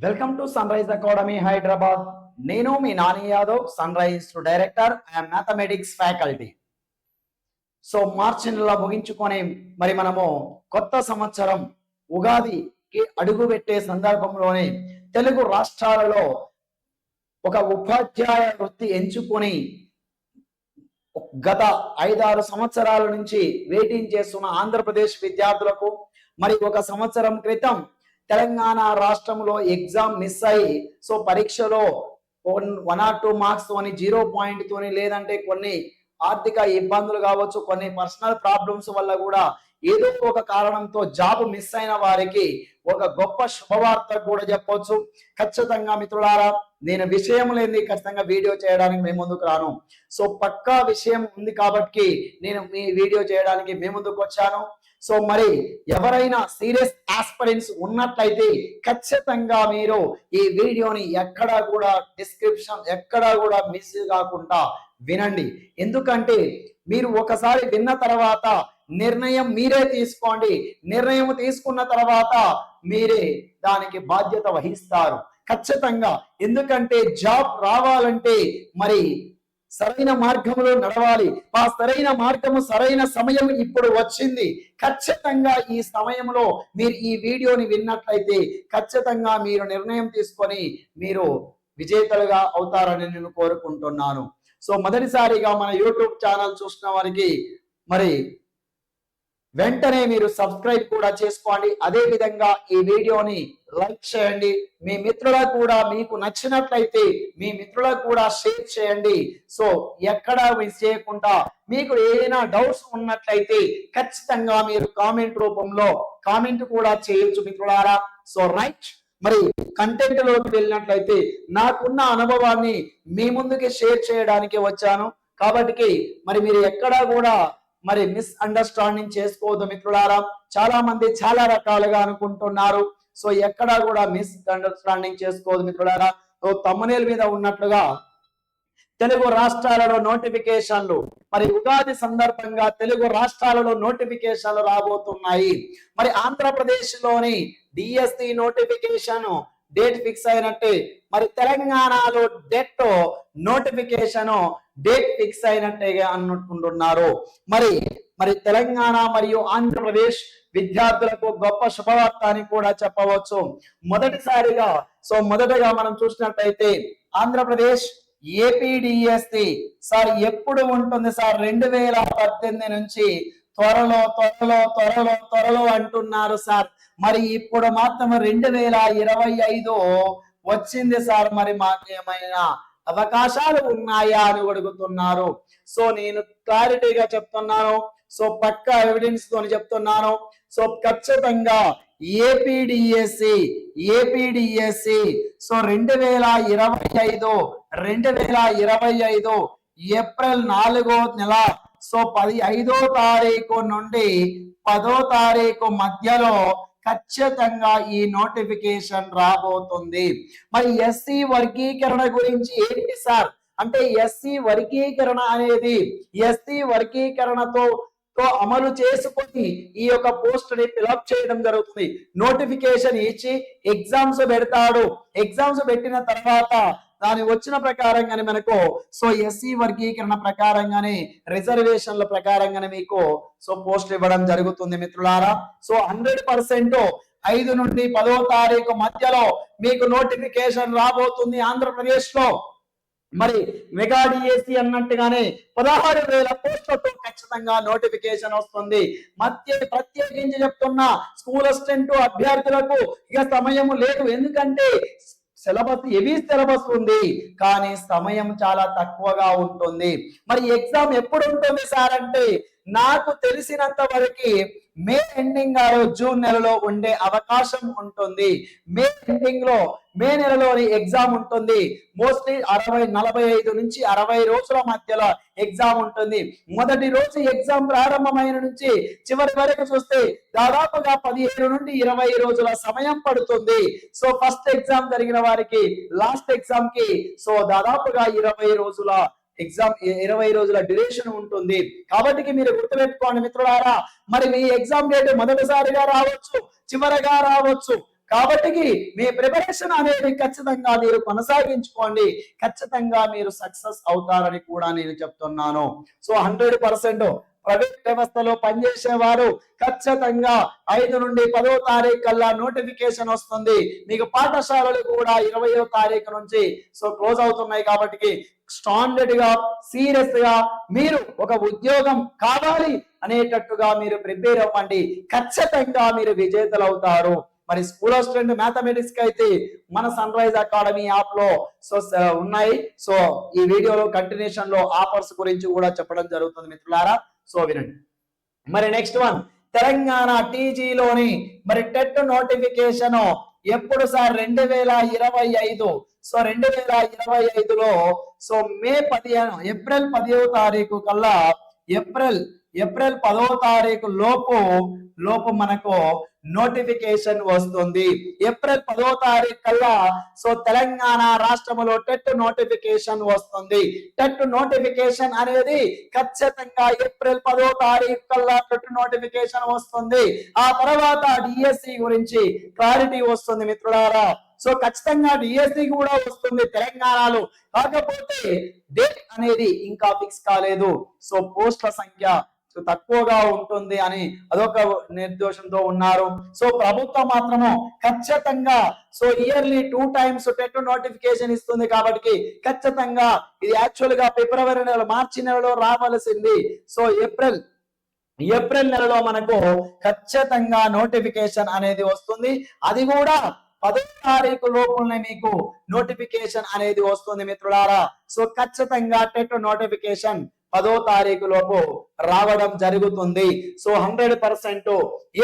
Welcome to Sunrise Academy Hyderabad నేను మీ Nani Yadav Sunrise director and mathematics faculty so మార్చి నెల ముగించుకొని మరి మనము కొత్త సంవత్సరం ఉగాదికి అడుగు పెట్టే సందర్భంలోనే తెలుగు రాష్ట్రాలలో ఒక ఉపాధ్యాయ వృత్తి ఎంచుకొని గత ఐదారు సంవత్సరాల నుంచి వెయిటింగ్ చేస్తున్న ఆంధ్రప్రదేశ్ విద్యార్థులకు మరి ఒక సంవత్సరం క్రితం తెలంగాణ రాష్ట్రంలో ఎగ్జామ్ మిస్ అయ్యి సో పరీక్షలో వన్ ఆర్ టూ మార్క్స్ తోని జీరో పాయింట్ తోని లేదంటే కొన్ని ఆర్థిక ఇబ్బందులు కావచ్చు కొన్ని పర్సనల్ ప్రాబ్లమ్స్ వల్ల కూడా ఏదో ఒక కారణంతో జాబ్ మిస్ అయిన వారికి ఒక గొప్ప శుభవార్త కూడా చెప్పొచ్చు. ఖచ్చితంగా మిత్రులారా నేను విషయం లేని ఖచ్చితంగా వీడియో చేయడానికి మేము ముందుకు రాను. సో పక్కా విషయం ఉంది కాబట్టి నేను మీ వీడియో చేయడానికి మేము ముందుకు వచ్చాను. సో మరి ఎవరైనా సీరియస్ ఆస్పిరెంట్స్ ఉన్నట్లయితే ఖచ్చితంగా మీరు ఈ వీడియోని ఎక్కడా కూడా డిస్క్రిప్షన్ ఎక్కడా కూడా మిస్ కాకుండా వినండి. ఎందుకంటే మీరు ఒకసారి విన్న తర్వాత నిర్ణయం మీరే తీసుకోండి. నిర్ణయం తీసుకున్న తర్వాత మీరే దానికి బాధ్యత వహిస్తారు. ఖచ్చితంగా. ఎందుకంటే జాబ్ రావాలంటే మరి సరైన మార్గంలో నడవాలి. ఆ సరైన మార్గము సరైన సమయం ఇప్పుడు వచ్చింది. ఖచ్చితంగా ఈ సమయంలో మీరు ఈ వీడియోని విన్నట్లయితే ఖచ్చితంగా మీరు నిర్ణయం తీసుకొని మీరు విజేతలుగా అవుతారని నేను కోరుకుంటున్నాను. సో మొదటిసారిగా మన యూట్యూబ్ ఛానల్ చూసిన వారికి మరి వెంటనే మీరు సబ్స్క్రైబ్ కూడా చేసుకోండి. అదే విధంగా ఈ వీడియోని లైక్ చేయండి. మీ మిత్రులకు కూడా మీకు నచ్చినట్లయితే మీ మిత్రులకు కూడా షేర్ చేయండి. సో ఎక్కడా మిస్ చేయకుండా మీకు ఏదైనా డౌట్స్ ఉన్నట్లయితే ఖచ్చితంగా మీరు కామెంట్ రూపంలో కామెంట్ కూడా చేయొచ్చు మిత్రులారా. సో రైట్ మరి కంటెంట్లోకి వెళ్ళినట్లయితే నాకున్న అనుభవాన్ని మీ ముందుకి షేర్ చేయడానికి వచ్చాను. కాబట్టి మరి మీరు ఎక్కడా కూడా మరి మిస్ అండర్స్టాండింగ్ చేసుకోవద్దు మిత్రులారా. చాలా మంది చాలా రకాలుగా అనుకుంటున్నారు. సో ఎక్కడా కూడా మిస్ అండర్స్టాండింగ్ చేసుకోవద్దు మిత్రులారా. సో తమ్మునేల మీద ఉన్నట్లుగా తెలుగు రాష్ట్రాలలో నోటిఫికేషన్లు మరి ఉగాది సందర్భంగా తెలుగు రాష్ట్రాలలో నోటిఫికేషన్లు రాబోతున్నాయి. మరి ఆంధ్రప్రదేశ్లోని డిఎస్సి నోటిఫికేషన్ డేట్ ఫిక్స్ అయినట్టే. మరి తెలంగాణలో డెట్ నోటిఫికేషన్ డేట్ ఫిక్స్ అయినట్టే అనుకుంటున్నారు మరి మరి తెలంగాణ మరియు ఆంధ్రప్రదేశ్ విద్యార్థులకు గొప్ప శుభవార్త అని కూడా చెప్పవచ్చు. మొదటిసారిగా సో మొదటగా మనం చూసినట్టయితే ఆంధ్రప్రదేశ్ ఏపీడిఎస్సి సార్ ఎప్పుడు ఉంటుంది సార్? రెండు వేల పద్దెనిమిది నుంచి త్వరలో త్వరలో త్వరలో త్వరలో అంటున్నారు సార్. మరి ఇప్పుడు మాత్రం రెండు వేల ఇరవై ఐదు వచ్చింది సార్ మరి మాకేమైనా అవకాశాలు ఉన్నాయా అని అడుగుతున్నారు. సో నేను క్లారిటీగా చెప్తున్నాను. సో పక్క ఎవిడెన్స్తో చెప్తున్నాను. సో ఖచ్చితంగా ఏపీడిఎస్సి ఏపీడిఎస్సి సో రెండు వేల ఇరవై ఐదు రెండు వేల ఇరవై ఐదు ఏప్రిల్ నాలుగో నెల సో పది ఐదో తారీఖు నుండి పదో తారీఖు మధ్యలో ఖచ్చితంగా ఈ నోటిఫికేషన్ రాబోతుంది. మరి ఎస్సీ వర్గీకరణ గురించి ఏంటి సార్? అంటే ఎస్సీ వర్గీకరణ అనేది ఎస్సీ వర్గీకరణతో తో అమలు చేసుకొని ఈ యొక్క పోస్ట్ని ఫిలప్ చేయడం జరుగుతుంది. నోటిఫికేషన్ ఇచ్చి ఎగ్జామ్స్ పెడతాడు. ఎగ్జామ్స్ పెట్టిన తర్వాత దాని వచ్చిన ప్రకారంగానే మనకు సో ఎస్సీ వర్గీకరణ ప్రకారంగానే రిజర్వేషన్ల ప్రకారంగానే మీకు సో పోస్ట్ ఇవ్వడం జరుగుతుంది మిత్రులారా. సో హండ్రెడ్ పర్సెంట్ ఐదు నుండి పదో తారీఖు మధ్యలో మీకు నోటిఫికేషన్ రాబోతుంది ఆంధ్రప్రదేశ్లో మరి మెగా డిఎస్సి అన్నట్టుగానే పదహారు వేల పోస్టులతో ఖచ్చితంగా నోటిఫికేషన్ వస్తుంది. మధ్య ప్రత్యేకించి చెప్తున్నా స్కూల్ అసిస్టెంట్ అభ్యర్థులకు ఇక సమయం లేదు. ఎందుకంటే సిలబస్ హెవీ సిలబస్ ఉంది కానీ సమయం చాలా తక్కువగా ఉంటుంది. మరి ఎగ్జామ్ ఎప్పుడు ఉంటుంది సార్ అంటే నాకు తెలిసినంత వరకు మే ఎండింగ్ గారు జూన్ నెలలో ఉండే అవకాశం ఉంటుంది. మే ఎండింగ్లో మే నెలలోని ఎగ్జామ్ ఉంటుంది. మోస్ట్లీ అరవై నలభై ఐదు నుంచి అరవై రోజుల మధ్యలో ఎగ్జామ్ ఉంటుంది. మొదటి రోజు ఎగ్జామ్ ప్రారంభమైన నుంచి చివరి వరకు చూస్తే దాదాపుగా పదిహేను నుండి ఇరవై రోజుల సమయం పడుతుంది. సో ఫస్ట్ ఎగ్జామ్ జరిగిన వారికి లాస్ట్ ఎగ్జామ్కి సో దాదాపుగా ఇరవై రోజుల ఎగ్జామ్ ఇరవై రోజుల డ్యూరేషన్ ఉంటుంది. కాబట్టి మీరు గుర్తుపెట్టుకోండి మిత్రులారా మరి మీ ఎగ్జామ్ డేట్ మొదటిసారిగా రావచ్చు చివరగా రావచ్చు. కాబట్టి మీ ప్రిపరేషన్ అనేది ఖచ్చితంగా మీరు కొనసాగించుకోండి. ఖచ్చితంగా మీరు సక్సెస్ అవుతారని కూడా నేను చెప్తున్నాను. సో హండ్రెడ్ పర్సెంట్ ప్రైవేట్ వ్యవస్థలో పనిచేసేవారు ఖచ్చితంగా ఐదు నుండి పదో తారీఖు కల్లా నోటిఫికేషన్ వస్తుంది. మీకు పాఠశాలలు కూడా ఇరవయో తారీఖు నుంచి సో క్లోజ్ అవుతున్నాయి కాబట్టి స్టాండర్డ్గా సీరియస్గా మీరు ఒక ఉద్యోగం కావాలి అనేటట్టుగా మీరు ప్రిపేర్ అవ్వండి. ఖచ్చితంగా మీరు విజేతలు అవుతారు మరి స్కూల్ ఆఫ్ స్టూడెంట్ మ్యాథమెటిక్స్కి అయితే మన సన్ రైజ్ అకాడమీ యాప్లో సో ఉన్నాయి. సో ఈ వీడియోలో కంటిన్యూషన్లో ఆఫర్స్ గురించి కూడా చెప్పడం జరుగుతుంది మిత్రులారా. సో వినండి. మరి నెక్స్ట్ వన్ తెలంగాణ టీజీలోని మరి టెట్ నోటిఫికేషన్ ఎప్పుడు సార్? రెండు వేల ఇరవై ఐదు. సో రెండు వేల ఇరవై ఐదులో సో మే పదిహేను ఏప్రిల్ పదిహేవ తారీఖు కల్లా ఏప్రిల్ ఏప్రిల్ పదవ తారీఖు లోపు లోపు మనకు నోటిఫికేషన్ వస్తుంది. ఏప్రిల్ పదో తారీఖు కల్లా సో తెలంగాణ రాష్ట్రంలో టెట్ నోటిఫికేషన్ వస్తుంది. టెట్ నోటిఫికేషన్ అనేది ఖచ్చితంగా ఏప్రిల్ పదో తారీఖు కల్లా టెట్ నోటిఫికేషన్ వస్తుంది. ఆ తర్వాత డిఎస్సి గురించి క్లారిటీ వస్తుంది మిత్రులారా. సో ఖచ్చితంగా డిఎస్సి కూడా వస్తుంది తెలంగాణలో. కాకపోతే డేట్ అనేది ఇంకా ఫిక్స్ కాలేదు. సో పోస్టుల సంఖ్య తక్కువగా ఉంటుంది అని అదొక నిర్దోషంతో ఉన్నారు. సో ప్రభుత్వం మాత్రము ఖచ్చితంగా so yearly two times TET notification ఇస్తుంది కాబట్టి ఖచ్చితంగా ఇది యాక్చువల్గా ఫిబ్రవరి నెల మార్చి నెలలో రావాల్సింది. సో ఏప్రిల్ ఏప్రిల్ నెలలో మనకు ఖచ్చితంగా నోటిఫికేషన్ అనేది వస్తుంది. అది కూడా పదో తారీఖు లోపులనే మీకు నోటిఫికేషన్ అనేది వస్తుంది మిత్రులారా. సో ఖచ్చితంగా టెట్ నోటిఫికేషన్ పదో తారీఖు లోపు రావడం జరుగుతుంది. సో హండ్రెడ్ పర్సెంట్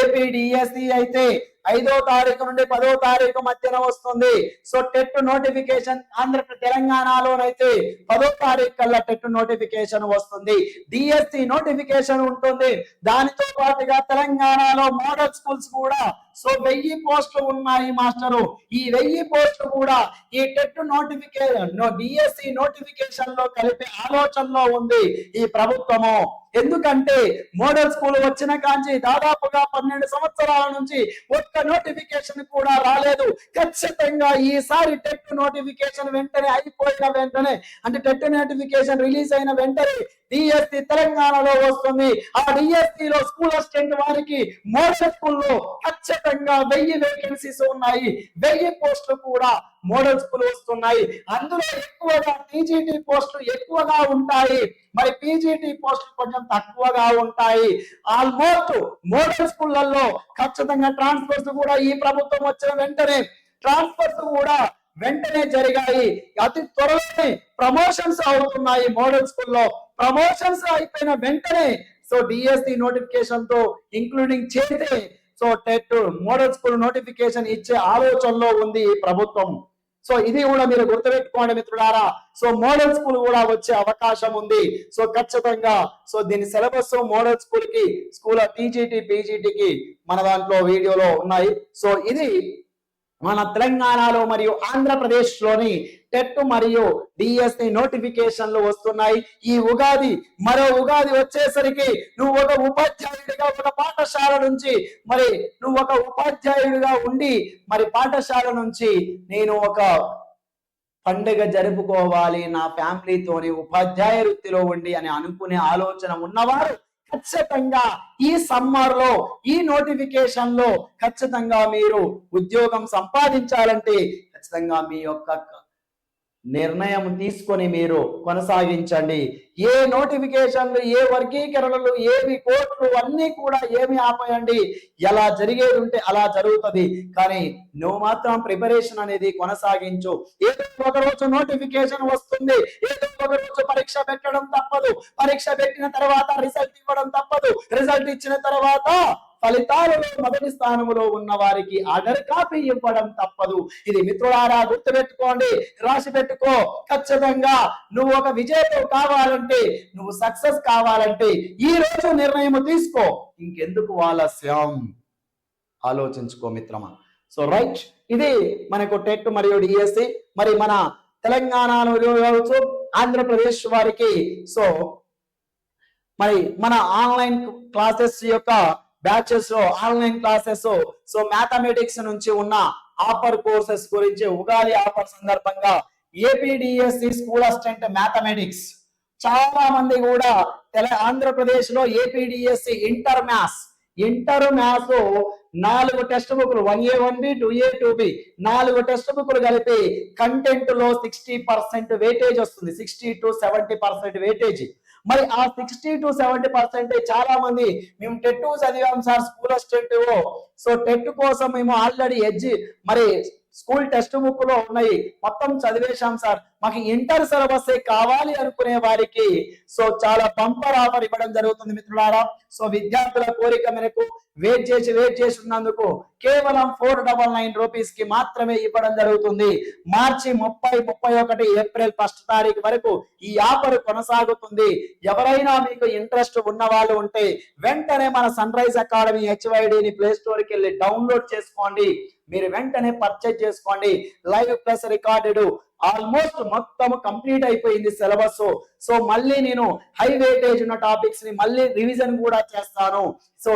ఏపీడిఎస్సి అయితే ఐదో తారీఖు నుండి పదో తారీఖు మధ్యన వస్తుంది. సో టెట్ నోటిఫికేషన్ ఆంధ్ర తెలంగాణలోనైతే పదో తారీఖు కల్లా టెట్ నోటిఫికేషన్ వస్తుంది. డిఎస్సి నోటిఫికేషన్ ఉంటుంది. దానితో పాటుగా తెలంగాణలో మోడల్ స్కూల్స్ కూడా సో వెయ్యి పోస్టులు ఉన్నాయి మాస్టరు. ఈ వెయ్యి పోస్టులు కూడా ఈ టెట్ నోటిఫికేషన్ డిఎస్సి నోటిఫికేషన్లో కలిపే ఆలోచనలో ఉంది ఈ ప్రభుత్వము. ఎందుకంటే మోడల్ స్కూల్ వచ్చిన కాంచి దాదాపుగా పన్నెండు సంవత్సరాల నుంచి ఒక్క నోటిఫికేషన్ కూడా రాలేదు. ఖచ్చితంగా ఈసారి టెట్ నోటిఫికేషన్ వెంటనే అయిపోయిన వెంటనే అంటే టెట్ నోటిఫికేషన్ రిలీజ్ అయిన వెంటనే డిఎస్సి తెలంగాణలో వస్తుంది. ఆ డిఎస్సి లో స్కూల్ అసిస్టెంట్ వారికి మోడల్ స్కూల్లో ఖచ్చితంగా వెయ్యి వేకెన్సీస్ ఉన్నాయి. వెయ్యి పోస్టులు కూడా మోడల్ స్కూల్ వస్తున్నాయి. అందులో ఎక్కువగా పీజీటీ పోస్టులు ఎక్కువగా ఉంటాయి. మరి పీజీటీ పోస్టులు కొంచెం తక్కువగా ఉంటాయి. ఆల్మోస్ట్ మోడల్ స్కూళ్ళల్లో ఖచ్చితంగా ట్రాన్స్ఫర్స్ కూడా ఈ ప్రభుత్వం వచ్చిన వెంటనే ట్రాన్స్ఫర్స్ కూడా వెంటనే జరిగాయి. అతి త్వరలోనే ప్రమోషన్స్ అవుతున్నాయి మోడల్ స్కూల్లో ప్రమోషన్స్ అయిపోయిన వెంటనే సో డిఎస్సి నోటిఫికేషన్తో ఇంక్లూడింగ్ చేస్తే so TET model school notification ఇచ్చే ఆలోచనలో ఉంది ఈ ప్రభుత్వం. సో ఇది కూడా మీరు గుర్తుపెట్టుకోండి మిత్రులారా. సో మోడల్ స్కూల్ కూడా వచ్చే అవకాశం ఉంది. సో ఖచ్చితంగా సో దీని సిలబస్ మోడల్ స్కూల్కి స్కూల్ టీజీటీ పీజీటీకి మన దాంట్లో వీడియోలో ఉన్నాయి. సో ఇది మన తెలంగాణలో మరియు ఆంధ్రప్రదేశ్లోని టెట్ మరియు డిఎస్సి నోటిఫికేషన్లు వస్తున్నాయి. ఈ ఉగాది మరో ఉగాది వచ్చేసరికి నువ్వు ఒక ఉపాధ్యాయుడిగా ఒక పాఠశాల నుంచి మరి నువ్వు ఒక ఉపాధ్యాయుడిగా ఉండి మరి పాఠశాల నుంచి నేను ఒక పండుగ జరుపుకోవాలి నా ఫ్యామిలీతోని ఉపాధ్యాయ వృత్తిలో ఉండి అని అనుకునే ఆలోచన ఉన్నవారు ఖచ్చితంగా ఈ సమ్మర్లో ఈ నోటిఫికేషన్లో ఖచ్చితంగా మీరు ఉద్యోగం సంపాదించాలంటే ఖచ్చితంగా మీ యొక్క నిర్ణయం తీసుకొని మీరు కొనసాగించండి. ఏ నోటిఫికేషన్లు ఏ వర్గీకరణలు ఏవి కోర్టులు అన్నీ కూడా ఏమి ఆపేయండి. ఎలా జరిగేది ఉంటే అలా జరుగుతుంది. కానీ నువ్వు మాత్రం ప్రిపరేషన్ అనేది కొనసాగించు. ఏదో ఒక రోజు నోటిఫికేషన్ వస్తుంది. ఏదో ఒక రోజు పరీక్ష పెట్టడం తప్పదు. పరీక్ష పెట్టిన తర్వాత రిజల్ట్ ఇవ్వడం తప్పదు. రిజల్ట్ ఇచ్చిన తర్వాత ఫలితాలలో మొదటి స్థానంలో ఉన్న వారికి ఆర్డర్ కాపీ ఇవ్వడం తప్పదు. ఇది మిత్రులారా గుర్తుపెట్టుకోండి. రాసి పెట్టుకో. ఖచ్చితంగా నువ్వు ఒక విజేత కావాలంటే నువ్వు సక్సెస్ కావాలంటే ఈ రోజు నిర్ణయం తీసుకో. ఇంకెందుకు ఆలస్యం? ఆలోచించుకో మిత్రమా. So right. ఇది మనకు టెట్ మరియు డిఎస్సి. మరి మన తెలంగాణలో కావచ్చు ఆంధ్రప్రదేశ్ వారికి. సో మరి మన ఆన్లైన్ క్లాసెస్ యొక్క బ్యాచెస్లో ఆన్లైన్ క్లాసెస్ సో మ్యాథమెటిక్స్ నుంచి ఉన్న ఆఫర్ కోర్సెస్ గురించి ఉగాది ఆఫర్ సందర్భంగా ఏపీడిఎస్సి స్కూల్ అసిస్టెంట్ మ్యాథమెటిక్స్ చాలా మంది కూడా తెల ఆంధ్రప్రదేశ్లో APDSC inter maths inter maths నాలుగు టెక్స్ట్ బుక్లు one A one B two A two B నాలుగు టెక్స్ట్ బుక్లు కలిపి కంటెంట్లో సిక్స్టీ పర్సెంట్ వెయిటేజ్ వస్తుంది. Sixty to seventy percent weightage మరి ఆ సిక్స్టీ టు సెవెంటీ పర్సెంట్ చాలా మంది మేము టెట్ చదివాం sir school assistant so TET కోసం మేము ఆల్రెడీ ఎడ్జి మరి స్కూల్ టెక్స్ట్ బుక్లో ఉన్నాయి. మొత్తం చదివేశాం సార్. మాకు ఇంటర్ సిలబస్ కావాలి అనుకునే వారికి సో చాలా బంపర్ ఆఫర్ ఇవ్వడం జరుగుతుంది మిత్రులారా. సో విద్యార్థుల కోరిక మేరకు వెయిట్ చేసి వెయిట్ చేసి కేవలం ఫోర్ డబల్ నైన్ రూపీస్కి మాత్రమే ఇవ్వడం జరుగుతుంది. మార్చి ముప్పై ముప్పై ఒకటి ఏప్రిల్ ఫస్ట్ తారీఖు వరకు ఈ ఆఫర్ కొనసాగుతుంది. ఎవరైనా మీకు ఇంట్రెస్ట్ ఉన్న వాళ్ళు ఉంటే వెంటనే మన సన్ రైజ్ అకాడమీ హెచ్వైడిని ప్లే స్టోర్కి వెళ్ళి డౌన్లోడ్ చేసుకోండి. మీరు వెంటనే పర్చేజ్ చేసుకోండి. లైవ్ ప్లస్ రికార్డెడ్ ఆల్మోస్ట్ మొత్తం కంప్లీట్ అయిపోయింది సిలబస్. సో మళ్ళీ నేను హై వేటేజ్ ఉన్న టాపిక్స్ని మళ్ళీ రివిజన్ కూడా చేస్తాను. సో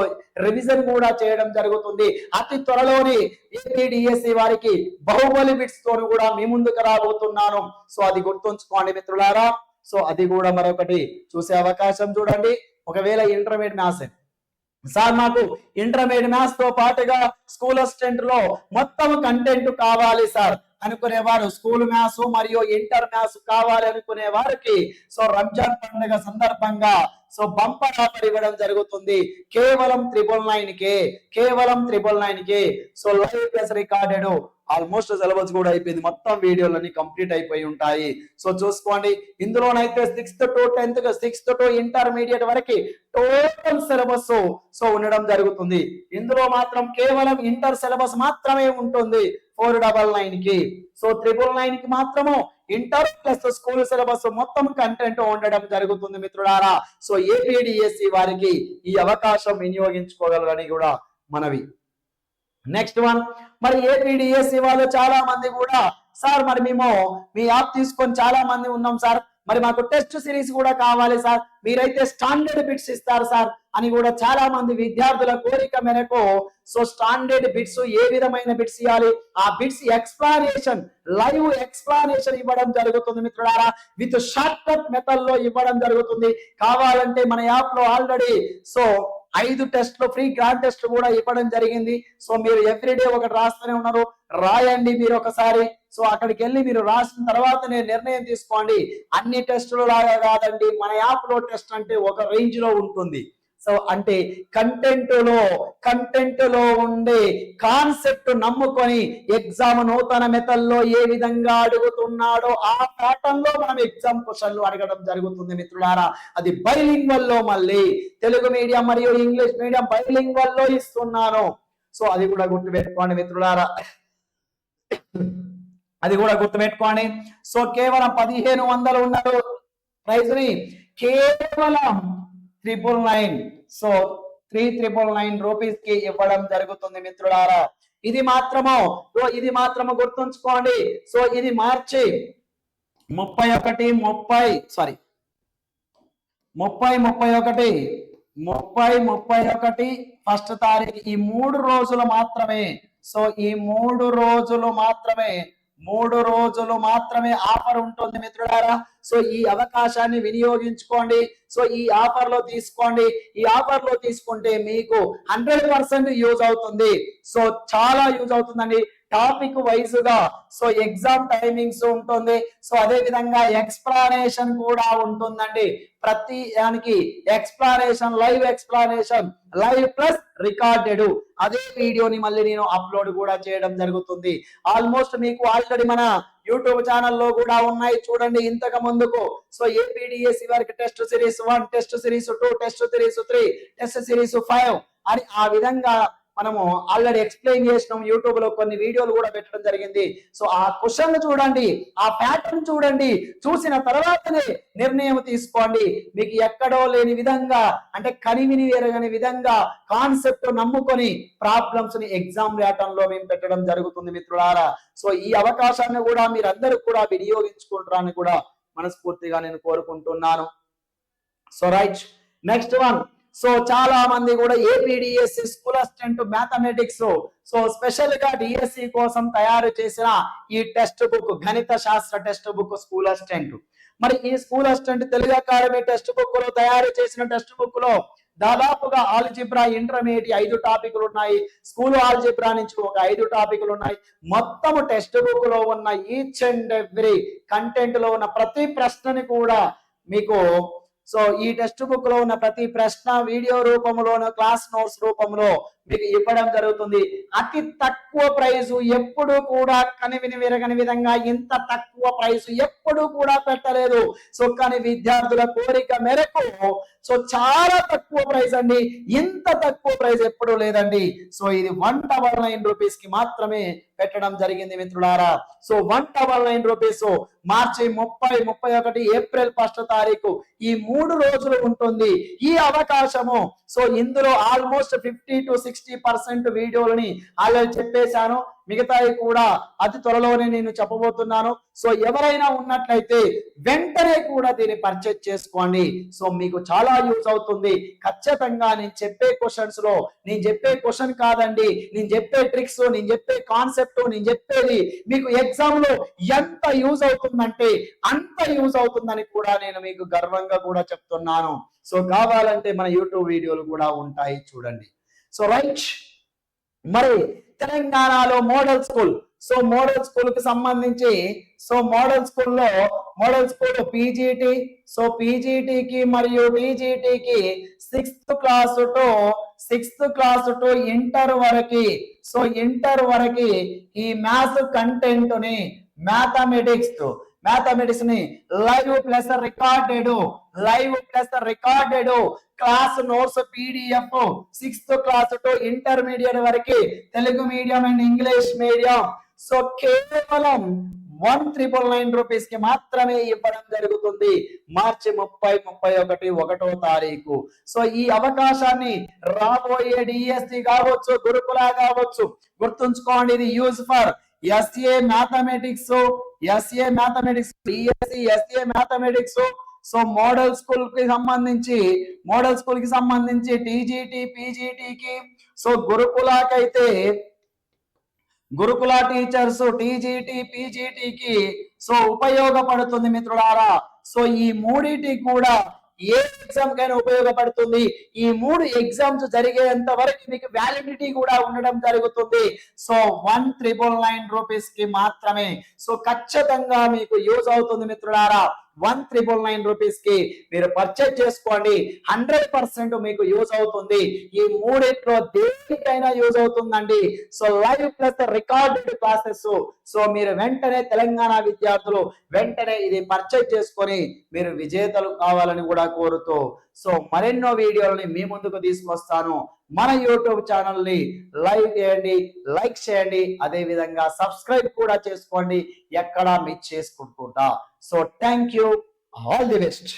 రివిజన్ కూడా చేయడం జరుగుతుంది. అతి త్వరలోని ఏపీడిఎస్సి వారికి బాహుబలి బిట్స్ తోను కూడా మీ ముందుకు రాబోతున్నాను. సో అది గుర్తుంచుకోండి మిత్రులారా. సో అది కూడా మరొకటి చూసే అవకాశం చూడండి. ఒకవేళ ఇంటర్మీడియట్ మ్యాథ్స్ సార్ మాకు ఇంటర్మీడియట్ మ్యాథ్స్తో పాటుగా స్కూల్ అసిస్టెంట్లో మొత్తం కంటెంట్ కావాలి సార్. అనుకునేవారు స్కూల్ మ్యాథ్స్ మరియు ఇంటర్ మ్యాథ్స్ కావాలి అనుకునే వారికి. సో రంజాన్ పండుగ సందర్భంగా సో బంపర్ ఆఫర్ ఇవ్వడం జరుగుతుంది. కేవలం త్రిబుల్ నైన్ కే కేవలం triple nine K. So live plus recorded almost syllabus కూడా అయిపోయింది. మొత్తం వీడియోలన్నీ కంప్లీట్ అయిపోయి ఉంటాయి. సో చూసుకోండి. ఇందులోనైతే sixth to tenth sixth to intermediate వరకు టోటల్ సిలబస్ సో ఉండడం జరుగుతుంది. ఇందులో మాత్రం కేవలం ఇంటర్ సిలబస్ మాత్రమే ఉంటుంది. ఫోర్ డబల్ నైన్కి. సో త్రిబుల్ నైన్కి మాత్రము ఇంటర్ ప్లస్ స్కూల్ సిలబస్ మొత్తం కంటెంట్ ఉండడం జరుగుతుంది మిత్రులారా. సో ఏపీడిఎస్సి వారికి ఈ అవకాశం వినియోగించుకోగలరని కూడా మనవి. నెక్స్ట్ వన్ మరి ఏపీడిఎస్సి వాళ్ళు చాలా మంది కూడా సార్ మరి మేము మీ యాప్ తీసుకొని చాలా మంది ఉన్నాం సార్. మరి మాకు టెస్ట్ సిరీస్ కూడా కావాలి సార్. మీరైతే స్టాండర్డ్ బిట్స్ ఇస్తారు సార్ అని కూడా చాలా మంది విద్యార్థుల కోరిక మేరకు సో స్టాండర్డ్ బిట్స్ ఏ విధమైన బిట్స్ ఇవ్వాలి? ఆ బిట్స్ ఎక్స్ప్లానేషన్ లైవ్ ఎక్స్ప్లానేషన్ ఇవ్వడం జరుగుతుంది మిత్రులారా. విత్ షార్ట్ కట్ మెథడ్లో ఇవ్వడం జరుగుతుంది. కావాలంటే మన యాప్లో ఆల్రెడీ సో ఐదు టెస్ట్లు ఫ్రీ గ్రాండ్ టెస్ట్ కూడా ఇవ్వడం జరిగింది. సో మీరు ఎవ్రీడే ఒకటి రాస్తూనే ఉన్నారు. రాయండి మీరు ఒకసారి. సో అక్కడికి వెళ్ళి మీరు రాసిన తర్వాత నేను నిర్ణయం తీసుకోండి. అన్ని టెస్టులు లాగా కాదండి. మన యాప్లో టెస్ట్ అంటే ఒక రేంజ్లో ఉంటుంది. సో అంటే కంటెంట్లో కంటెంట్లో ఉండే కాన్సెప్ట్ నమ్ముకొని ఎగ్జామ్ నూతన మెథల్లో ఏ విధంగా అడుగుతున్నాడో ఆ పాఠంలో మనం ఎగ్జామ్ క్వశ్చన్లు అడగడం జరుగుతుంది మిత్రులారా. అది బైలింగ్వల్లో మళ్ళీ తెలుగు మీడియం మరియు ఇంగ్లీష్ మీడియం బైలింగ్వల్లో ఇస్తున్నాను. సో అది కూడా గుర్తుపెట్టుకోండి మిత్రులారా. అది కూడా గుర్తుపెట్టుకోండి. సో కేవలం పదిహేను వందలు ఉన్నారు ప్రైజ్ని కేవలం triple nine so three triple nine రూపీస్కి ఇవ్వడం జరుగుతుంది మిత్రులారా. ఇది మాత్రము సో ఇది మాత్రము గుర్తుంచుకోండి. సో ఇది మార్చి ముప్పై ఒకటి ముప్పై సారీ ముప్పై ముప్పై ఒకటి ముప్పై ముప్పై ఒకటి ఫస్ట్ తారీఖు ఈ మూడు రోజులు మాత్రమే. సో ఈ మూడు రోజులు మాత్రమే మూడు రోజులు మాత్రమే ఆఫర్ ఉంటుంది మిత్రులారా. సో ఈ అవకాశాన్ని వినియోగించుకోండి. సో ఈ ఆఫర్లో తీసుకోండి. ఈ ఆఫర్లో తీసుకుంటే మీకు హండ్రెడ్ పర్సెంట్ యూజ్ అవుతుంది. సో చాలా యూజ్ అవుతుందండి. టాపిక్ వైజ్గా సో ఎగ్జామ్ టైమింగ్స్ ఉంటుంది. సో అదే విధంగా ఎక్స్ప్లానేషన్ కూడా ఉంటుందండి. ప్రతి దానికి explanation live explanation live plus recorded. అదే వీడియోని మళ్ళీ నేను అప్లోడ్ కూడా చేయడం జరుగుతుంది. ఆల్మోస్ట్ మీకు ఆల్రెడీ మన యూట్యూబ్ ఛానల్లో కూడా ఉన్నాయి చూడండి ఇంతకు ముందుకు. సో ఏపీడిఎస్ వరకు test series one test series two test series three test series five అని ఆ విధంగా మనము ఆల్రెడీ ఎక్స్ప్లెయిన్ చేసినాం యూట్యూబ్లో కొన్ని వీడియోలు కూడా పెట్టడం జరిగింది. సో ఆ క్వశ్చన్ చూడండి ఆ ప్యాటర్న్ చూడండి. చూసిన తర్వాతనే నిర్ణయం తీసుకోండి. మీకు ఎక్కడో లేని విధంగా అంటే కనివిని ఎరగని విధంగా కాన్సెప్ట్ నమ్ముకొని ప్రాబ్లమ్స్ని ఎగ్జామ్ రేటన్లో మేము పెట్టడం జరుగుతుంది మిత్రులారా. సో ఈ అవకాశాన్ని కూడా మీరందరూ కూడా వినియోగించుకుంటారని కూడా మనస్ఫూర్తిగా నేను కోరుకుంటున్నాను. So right next one so చాలా మంది కూడా APDSC school assistant mathematics so స్పెషల్గా డిఎస్సి కోసం తయారు చేసిన ఈ టెక్స్ట్ బుక్ గణిత శాస్త్ర టెక్స్ట్ బుక్ స్కూల్ అసిస్టెంట్ మరి ఈ school assistant Telugu Academy text బుక్లో తయారు చేసిన టెక్స్ట్ బుక్లో దాదాపుగా ఆల్జిబ్రా ఇంటర్మీడియట్ ఐదు టాపిక్లు ఉన్నాయి. స్కూల్ ఆల్జిబ్రా నుంచి ఒక ఐదు టాపిక్లు ఉన్నాయి. మొత్తం టెక్స్ట్ బుక్లో ఉన్న ఈచ్ అండ్ ఎవ్రీ కంటెంట్లో ఉన్న ప్రతి ప్రశ్నని కూడా మీకు సో ఈ టెక్స్ట్ బుక్లో ఉన్న ప్రతి ప్రశ్న వీడియో రూపంలోను క్లాస్ నోట్స్ రూపంలో మీకు ఇవ్వడం జరుగుతుంది. అతి తక్కువ ప్రైస్ ఎప్పుడు కూడా కనివిని విరగని విధంగా ఇంత తక్కువ ప్రైస్ ఎప్పుడు కూడా పెట్టలేదు. సో కానీ విద్యార్థుల కోరిక మేరకు సో చాలా తక్కువ ప్రైస్ అండి. ఇంత తక్కువ ప్రైస్ ఎప్పుడు లేదండి. సో ఇది వన్ డబల్ నైన్ రూపీస్కి మాత్రమే పెట్టడం జరిగింది మిత్రులారా. So one double nine rupees మార్చి ముప్పై ముప్పై ఒకటి ఏప్రిల్ ఫస్ట్ తారీఖు ఈ మూడు రోజులు ఉంటుంది. ఈ అవకాశము సో ఇందులో almost fifty to sixty sixty percent వీడియోలని already చెప్పేశాను. మిగతాయి కూడా అతి త్వరలోనే నేను చెప్పబోతున్నాను. సో ఎవరైనా ఉన్నట్లయితే వెంటనే కూడా దీన్ని పర్చేజ్ చేసుకోండి. సో మీకు చాలా యూజ్ అవుతుంది. ఖచ్చితంగా నేను చెప్పే క్వశ్చన్స్లో నేను చెప్పే క్వశ్చన్ కాదండి. నేను చెప్పే ట్రిక్స్ నేను చెప్పే కాన్సెప్ట్ నేను చెప్పేది మీకు ఎగ్జామ్లో ఎంత యూజ్ అవుతుందంటే అంత యూజ్ అవుతుందని కూడా నేను మీకు గర్వంగా కూడా చెప్తున్నాను. సో కావాలంటే మన యూట్యూబ్ వీడియోలు కూడా ఉంటాయి చూడండి. So right. మరి తెలంగాణలో మోడల్ స్కూల్. సో మోడల్ స్కూల్కి సంబంధించి సో మోడల్ స్కూల్లో మోడల్ స్కూల్ పీజీటీ సో పీజీటీకి మరియు టీజీటీకి sixth class to sixth class to inter వరకు సో ఇంటర్ వరకు ఈ మ్యాథ్స్ కంటెంట్ని mathematics మ్యాథమెటిక్స్ని live plus recorded live plus recorded class notes PDF sixth class to intermediate వరకు Telugu medium and English medium so కేవలం one triple nine రూపీస్కి మాత్రమే ఇవ్వడం జరుగుతుంది. మార్చి ముప్పై ముప్పై ఒకటి ఒకటో తారీఖు. సో ఈ అవకాశాన్ని రాబోయే డిఎస్సి కావచ్చు గురుకులా కావచ్చు గుర్తుంచుకోండి ఇది use for SA mathematics SA mathematics DSC SA mathematics so model స్కూల్కి సంబంధించి మోడల్ స్కూల్కి సంబంధించి టీజీటీ పీజీటీకి సో గురుకులాకైతే గురుకుల టీచర్స్ టీజీటీ పీజీటీకి సో ఉపయోగపడుతుంది మిత్రులారా. సో ఈ మూడిటి కూడా ఏ ఎగ్జామ్ కైనా ఉపయోగపడుతుంది? ఈ మూడు ఎగ్జామ్స్ జరిగేంత వరకు మీకు వ్యాలిడిటీ కూడా ఉండడం జరుగుతుంది. సో వన్ త్రిబుల్ నైన్ రూపీస్కి మాత్రమే. సో ఖచ్చితంగా మీకు యూజ్ అవుతుంది మిత్రులారా. వన్ త్రిబుల్ నైన్ రూపీస్కి మీరు పర్చేజ్ చేసుకోండి. హండ్రెడ్ పర్సెంట్ మీకు యూజ్ అవుతుంది. ఈ మూడిట్లో దేనికైనా యూజ్ అవుతుందండి. So live plus recorded classes so మీరు వెంటనే తెలంగాణ విద్యార్థులు వెంటనే ఇది పర్చేజ్ చేసుకొని మీరు విజేతలు కావాలని కూడా కోరుతూ. సో మరెన్నో వీడియోలని మీ ముందుకు తీసుకొస్తాను. మన యూట్యూబ్ ఛానల్ని లైక్ చేయండి లైక్ చేయండి. అదే విధంగా సబ్స్క్రైబ్ కూడా చేసుకోండి. ఎక్కడా miss చేసుకుంటుంటా so thank you all the best